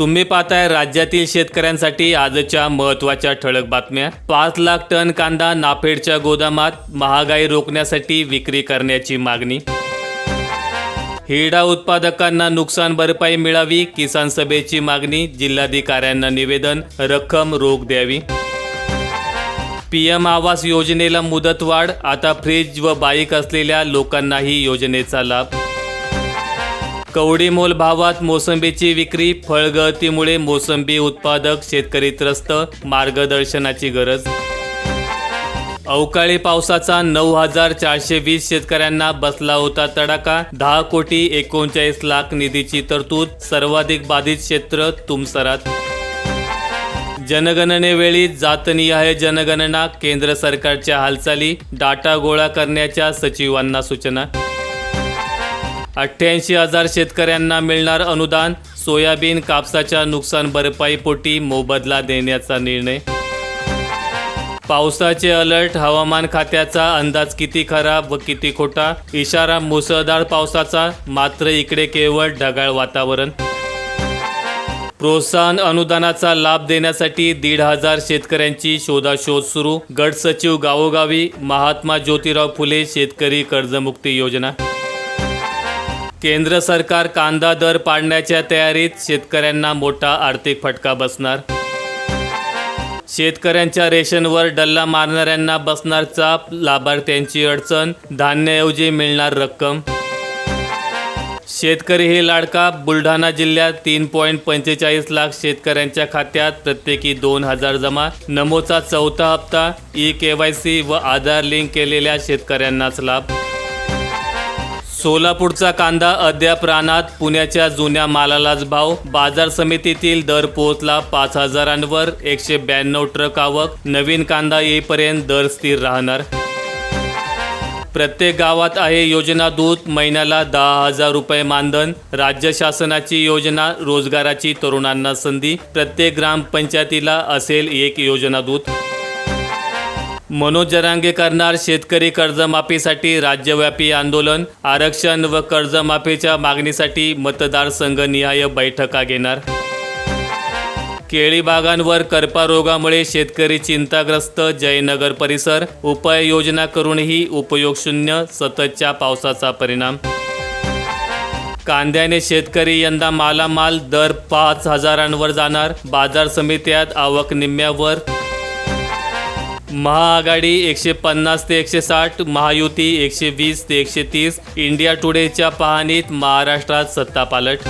तुम्ही पाहताय राज्यातील शेतकऱ्यांसाठी आजच्या महत्त्वाच्या ठळक बातम्या. पाच लाख टन कांदा नाफेडच्या गोदामात महागाई रोखण्यासाठी विक्री करण्याची मागणी. हिरडा उत्पादकांना नुकसान भरपाई मिळावी किसान सभेची मागणी जिल्हाधिकाऱ्यांना निवेदन रक्कम रोख द्यावी. पीएम आवास योजनेला मुदतवाढ आता फ्रीज व बाईक असलेल्या लोकांनाही योजनेचा लाभ. कवडी मोल भावात मोसंबीची विक्री फळगळतीमुळे मोसंबी उत्पादक शेतकरी त्रस्त मार्गदर्शनाची गरज. अवकाळी पावसाचा नऊ हजार चारशे वीस शेतकऱ्यांना बसला होता तडाखा. दहा कोटी एकोणचाळीस लाख निधीची तरतूद सर्वाधिक बाधित क्षेत्र तुमसरात. जनगणनेवेळी जातनिहाय जनगणना केंद्र सरकारच्या हालचाली डाटा गोळा करण्याच्या सचिवांना सूचना. अठ्ठ्याऐंशी हजार शेतकऱ्यांना मिळणार अनुदान. सोयाबीन कापसाच्या नुकसान भरपाईपोटी मोबदला देण्याचा निर्णय. पावसाचे अलर्ट हवामान खात्याचा अंदाज किती खरा व किती खोटा? इशारा मुसळधार पावसाचा मात्र इकडे केवळ ढगाळ वातावरण. प्रोत्साहन अनुदानाचा लाभ देण्यासाठी दीड हजार शेतकऱ्यांची शोधाशोध सुरू. गट सचिव गावोगावी महात्मा ज्योतिराव फुले शेतकरी कर्जमुक्ती योजना. केंद्र सरकार कांदा दर पाडण्याच्या तयारीत शेतकऱ्यांना मोठा आर्थिक फटका बसणार. शेतकऱ्यांच्या रेशनवर डल्ला मारणाऱ्यांना बसणार चाप लाभार्थ्यांची अडचण धान्याऐवजी मिळणार रक्कम. शेतकरी हे लाडका बुलढाणा जिल्ह्यात तीन पॉईंट पंचेचाळीस लाख शेतकऱ्यांच्या खात्यात प्रत्येकी दोन हजार जमा. नमोचा चौथा हप्ता ई के वाय सी व आधार लिंक केलेल्या शेतकऱ्यांनाच लाभ. सोलापूरचा कांदा अद्याप रानात पुण्याच्या जुन्या मालालाच भाव. बाजार समितीतील दर पोहोचला पाच हजारांवर. एकशे ब्याण्णव ट्रक आवक. नवीन कांदा येईपर्यंत दर स्थिर राहणार. प्रत्येक गावात आहे योजना दूत. महिन्याला दहा हजार रुपये मानधन. राज्य शासनाची योजना रोजगाराची तरुणांना संधी. प्रत्येक ग्रामपंचायतीला असेल एक योजना दूत. मनोज जरांगे करणार शेतकरी कर्जमाफीसाठी राज्यव्यापी आंदोलन आरक्षण व कर्जमाफीच्या मागणीसाठी मतदारसंघनिहाय बैठका घेणार. केळी बागांवर करपा रोगामुळे शेतकरी चिंताग्रस्त जयनगर परिसर उपाययोजना करूनही उपयोग शून्य सततच्या पावसाचा परिणाम. कांद्याने शेतकरी यंदा मालामाल दर पाच हजारांवर जाणार बाजार समित्यात आवक निम्म्यावर महाआघाडी एकशे पन्नास ते एकशे साठ महायुती एकशे वीस ते एकशे तीस इंडिया टुडेच्या पाहणीत महाराष्ट्रात सत्तापालट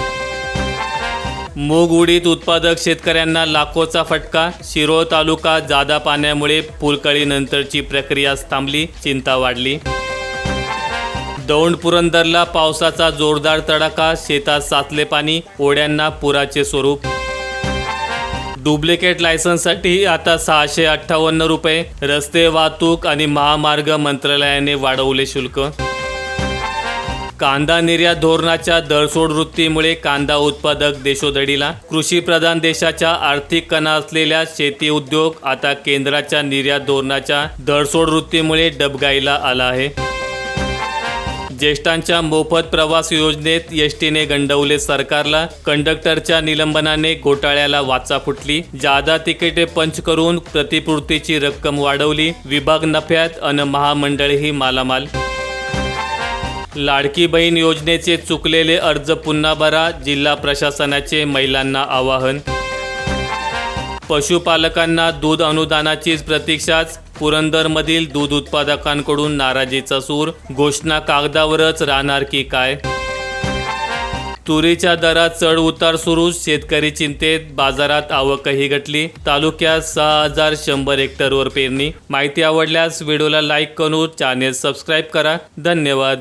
मूग उडीद उत्पादक शेतकऱ्यांना लाखोचा फटका शिरोळ तालुका जादा पाण्यामुळे फुलकळीनंतरची प्रक्रिया थांबली चिंता वाढली. दौंड पुरंदरला पावसाचा जोरदार तडाखा शेतात साचले पाणी ओढ्यांना पुराचे स्वरूप. डुप्लिकेट लायसन्ससाठी आता सहाशे अठ्ठावन्न रुपये रस्ते वाहतूक आणि महामार्ग मंत्रालयाने वाढवले शुल्क. कांदा निर्यात धोरणाच्या दरसोड वृत्तीमुळे कांदा उत्पादक देशोधडीला कृषी प्रधान देशाच्या आर्थिक कणा असलेल्या शेती उद्योग आता केंद्राच्या निर्यात धोरणाच्या दरसोड वृत्तीमुळे डबगाईला आला आहे. ज्येष्ठांच्या मोफत प्रवास योजनेत एस टीने गंडवले सरकारला कंडक्टरच्या निलंबनाने घोटाळ्याला वाचा फुटली. जादा तिकिटे पंच करून प्रतिपूर्तीची रक्कम वाढवली. विभाग नफ्यात अन महामंडळही मालामाल. लाडकी बहीण योजनेचे चुकलेले अर्ज पुन्हा भरा जिल्हा प्रशासनाचे महिलांना आवाहन. पशुपालकांना दूध अनुदानाचीच प्रतीक्षाच पुरंदरमधील दूध उत्पादकांकडून नाराजीचा सूर घोषणा कागदावरच राहणार की काय? तुरीच्या दरात चढ उतार सुरू शेतकरी चिंतेत बाजारात आवकही घटली तालुक्यात सहा हजार शंभर हेक्टरवर पेरणी. माहिती आवडल्यास व्हिडिओला लाईक करून चॅनेल सबस्क्राईब करा. धन्यवाद.